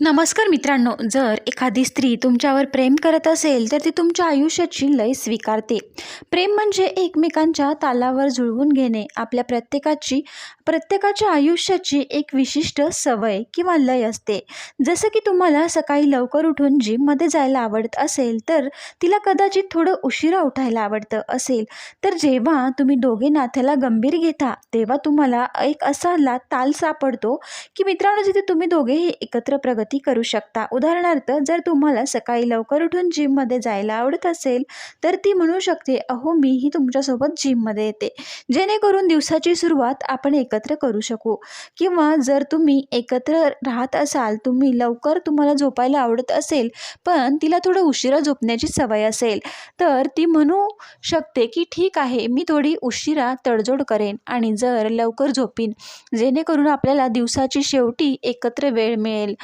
नमस्कार मित्रांनो जर एखादी स्त्री तुमच्यावर प्रेम करत असेल तर ती तुमच्या आयुष्याची लय स्वीकारते. प्रेम म्हणजे एकमेकांच्या तालावर जुळवून घेणे आपल्या प्रत्येकाची प्रत्येकाच्या आयुष्याची एक विशिष्ट सवय किंवा लय असते. जसं की तुम्हाला सकाळी लवकर उठून जिममध्ये जायला आवडत असेल तर तिला कदाचित थोडं उशिरा उठायला आवडतं असेल. तर जेव्हा तुम्ही दोघे नात्याला गंभीर घेता तेव्हा तुम्हाला एक असा ला ताल सापडतो की मित्रांनो जिथे तुम्ही दोघेही एकत्र प्रगती करू शकता. उदाहरणार्थ जर तुम्हाला सकाळी लवकर उठून जिममध्ये जायला आवडत असेल तर ती म्हणू शकते अहो मीही तुमच्यासोबत जिममध्ये येते. जेणेकरून दिवसाची सुरुवात आपण एकत्र करू शकू. किंवा जर तुम्ही एकत्र राहत असाल तुम्ही लवकर तुम्हाला झोपायला आवडत असेल पण तिला थोडं उशिरा झोपण्याची सवय असेल तर ती म्हणू शकते की ठीक आहे मी थोडी उशिरा तडजोड करेन आणि जर लवकर झोपीन जेणेकरून आपल्याला दिवसाची शेवटी एकत्र वेळ मिळेल.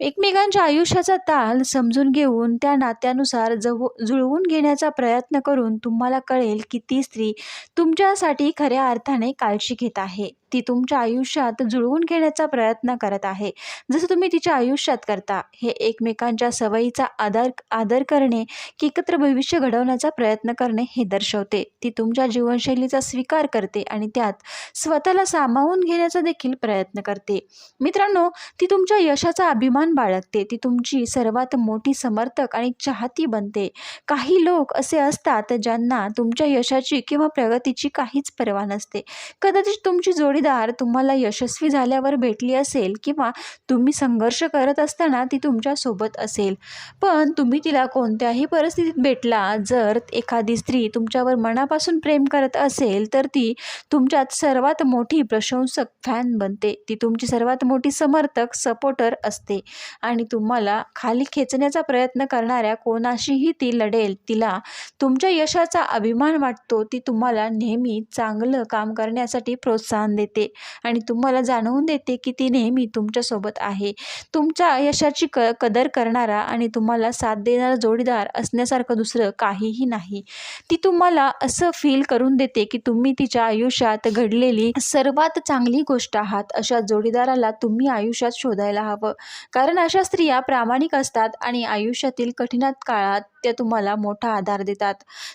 एकमेकांच्या आयुष्याचा ताल समजून घेऊन त्या नात्यानुसार जवू जुळवून घेण्याचा प्रयत्न करून तुम्हाला कळेल की ती स्त्री तुमच्यासाठी खऱ्या अर्थाने काळजी घेत आहे. ती तुमच्या आयुष्यात जुळवून घेण्याचा प्रयत्न करत आहे. जसं तुम्ही तिच्या आयुष्यात करता हे एकमेकांच्या सवयीचा आदर आदर करणे की एकत्र भविष्य घडवण्याचा प्रयत्न करणे हे दर्शवते. ती तुमच्या जीवनशैलीचा स्वीकार करते आणि त्यात स्वतःला सामावून घेण्याचा देखील प्रयत्न करते. मित्रांनो ती तुमच्या यशाचा अभिमान बाळगते. ती तुमची सर्वात मोठी समर्थक आणि चाहती बनते. काही लोक असे असतात ज्यांना तुमच्या यशाची किंवा प्रगतीची काहीच पर्वा नसते. कदाचित तुमची जोडीदार तुम्हाला यशस्वी झाल्यावर भेटली असेल किंवा तुम्ही संघर्ष करत असताना ती तुमच्यासोबत असेल. पण तुम्ही तिला कोणत्याही परिस्थितीत भेटला जर एखादी स्त्री तुमच्यावर मनापासून प्रेम करत असेल तर ती तुमच्यात सर्वात मोठी प्रशंसक फॅन बनते. ती तुमची सर्वात मोठी समर्थक सपोर्टर असते. आणि तुम्हाला खाली खेचण्याचा प्रयत्न करणाऱ्या कोणाशीही ती लढेल. तिला तुमच्या यशाचा अभिमान वाटतो. ती तुम्हाला नेहमी चांगलं काम करण्यासाठी प्रोत्साहन देते. देते. आणि तुम्हाला जाणवून देते की ती नेहमी तुमच्यासोबत आहे. तुमच्या यशाची क कदर करणारा आणि तुम्हाला साथ देणारा जोडीदार असण्यासारखं दुसरं काहीही नाही. ती तुम्हाला असं फील करून देते की तुम्ही तिच्या आयुष्यात घडलेली सर्वात चांगली गोष्ट आहात. अशा जोडीदाराला तुम्ही आयुष्यात शोधायला हवं. कारण अशा स्त्रिया प्रामाणिक असतात आणि आयुष्यातील कठीणात काळात ते तुम्हाला मोठा आधार देतात.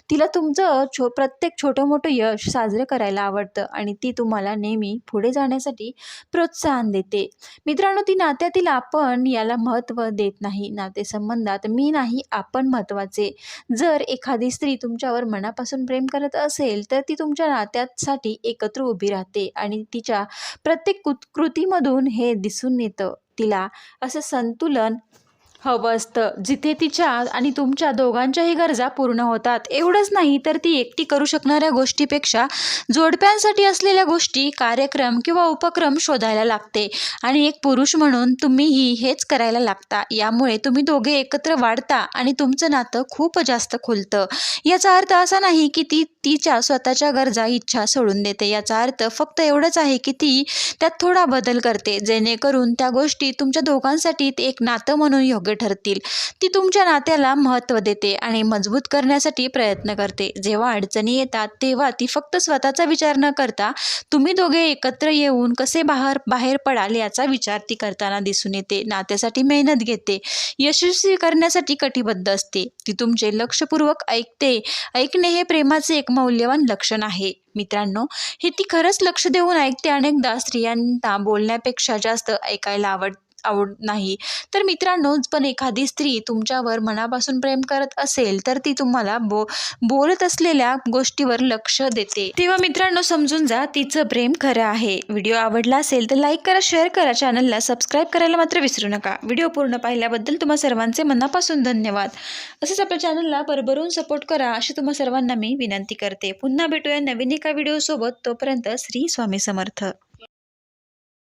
तिला तुमचं छो प्रत्येक छोटं मोठं यश साजरं करायला आवडतं आणि ती तुम्हाला नेहमी पुढे जाण्यासाठी प्रोत्साहन देते. मित्रांनो ती नात्यातील आपण याला महत्त्व देत नाही. नातेसंबंधात मी नाही आपण महत्त्वाचे. जर एखादी स्त्री तुमच्यावर मनापासून प्रेम करत असेल तर ती तुमच्या नात्यासाठी एकत्र उभी राहते आणि तिच्या प्रत्येक कृतीमधून हे दिसून येतं. तिला असं संतुलन हवं असतं. जिथे तिच्या आणि तुमच्या दोघांच्याही गरजा पूर्ण होतात. एवढंच नाही तर ती एकटी करू शकणाऱ्या गोष्टीपेक्षा जोडप्यांसाठी असलेल्या गोष्टी कार्यक्रम किंवा उपक्रम शोधायला लागते. आणि एक पुरुष म्हणून तुम्हीही हेच करायला लागता. यामुळे तुम्ही दोघे एकत्र वाढता आणि तुमचं नातं खूप जास्त खुलतं. याचा अर्थ असा नाही की ती तिच्या स्वतःच्या गरजा इच्छा सोडून देते. याचा अर्थ फक्त एवढंच आहे की ती त्यात थोडा बदल करते जेणेकरून त्या गोष्टी तुमच्या दोघांसाठी ते एक नातं म्हणून योग्य ठरतील. ती तुमच्या नात्याला महत्त्व देते आणि मजबूत करण्यासाठी प्रयत्न करते. जेव्हा अडचणी येतात तेव्हा ती फक्त स्वतःचा विचार न करता तुम्ही दोघे एकत्र येऊन कसे बाहेर बाहेर पडाल याचा विचार ती करताना दिसून येते. नात्यासाठी मेहनत घेते यशस्वी करण्यासाठी कटिबद्ध असते. ती तुमचे लक्षपूर्वक ऐकते. ऐकणे हे प्रेमाचे एक मौल्यवान लक्षण आहे. मित्रांनो हे ती खरंच लक्ष देऊन ऐकते अनेकदा स्त्रियांना बोलण्यापेक्षा जास्त ऐकायला आवड आवड नाही. तर मित्रांनो पण एखादी स्त्री तुमच्यावर मनापासून प्रेम करत असेल तर ती तुम्हाला बो बोलत असलेल्या गोष्टीवर लक्ष देते. तेव्हा मित्रांनो समजून जा तिचं प्रेम खरं आहे. व्हिडिओ आवडला असेल तर लाईक करा शेअर करा चॅनलला सबस्क्राईब करायला मात्र विसरू नका. व्हिडिओ पूर्ण पाहिल्याबद्दल तुम्हा सर्वांचे मनापासून धन्यवाद. असेच आपल्या चॅनलला भरभरून सपोर्ट करा अशी तुम्हा सर्वांना मी विनंती करते. पुन्हा भेटूया नवीन एका व्हिडिओसोबत. तोपर्यंत श्री स्वामी समर्थ.